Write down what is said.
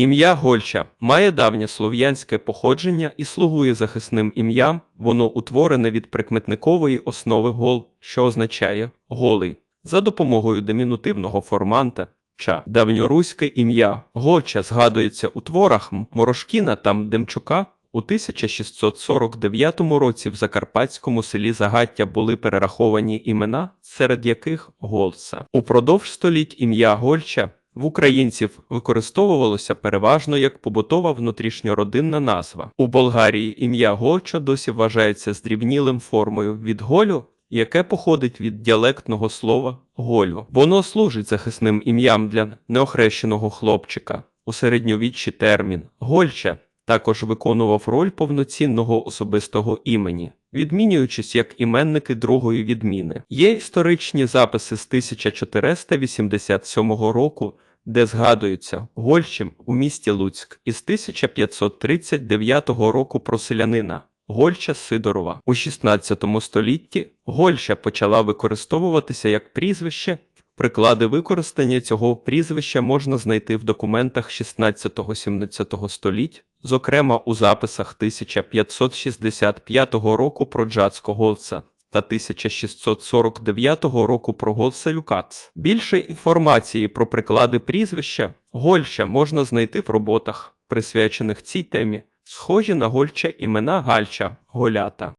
Ім'я Гольча має давнє слов'янське походження і слугує захисним ім'ям. Воно утворене від прикметникової основи гол, що означає голий. За допомогою димінутивного форманта ча давньоруське ім'я Гольча згадується у творах Морошкіна та Демчука. У 1649 році в закарпатському селі Загаття були перераховані імена, серед яких Голца. Упродовж століть ім'я Гольча в українців використовувалося переважно як побутова внутрішньородинна назва. У Болгарії ім'я Гольча досі вважається здрібнілим формою від голю, яке походить від діалектного слова голю. Воно служить захисним ім'ям для неохрещеного хлопчика. У середньовіччі термін Гольча також виконував роль повноцінного особистого імені, відмінюючись як іменники другої відміни. Є історичні записи з 1487 року, де згадується Гольчим у місті Луцьк із 1539 року про селянина. Гольча Сидорова у 16 столітті Гольча почала використовуватися як прізвище. Приклади використання цього прізвища можна знайти в документах 16-17 століть, зокрема у записах 1565 року про Джацько Голца та 1649 року про Голца Люкац. Більше інформації про приклади прізвища Гольща можна знайти в роботах, присвячених цій темі, схожі на Гольча імена Гальча, Голята.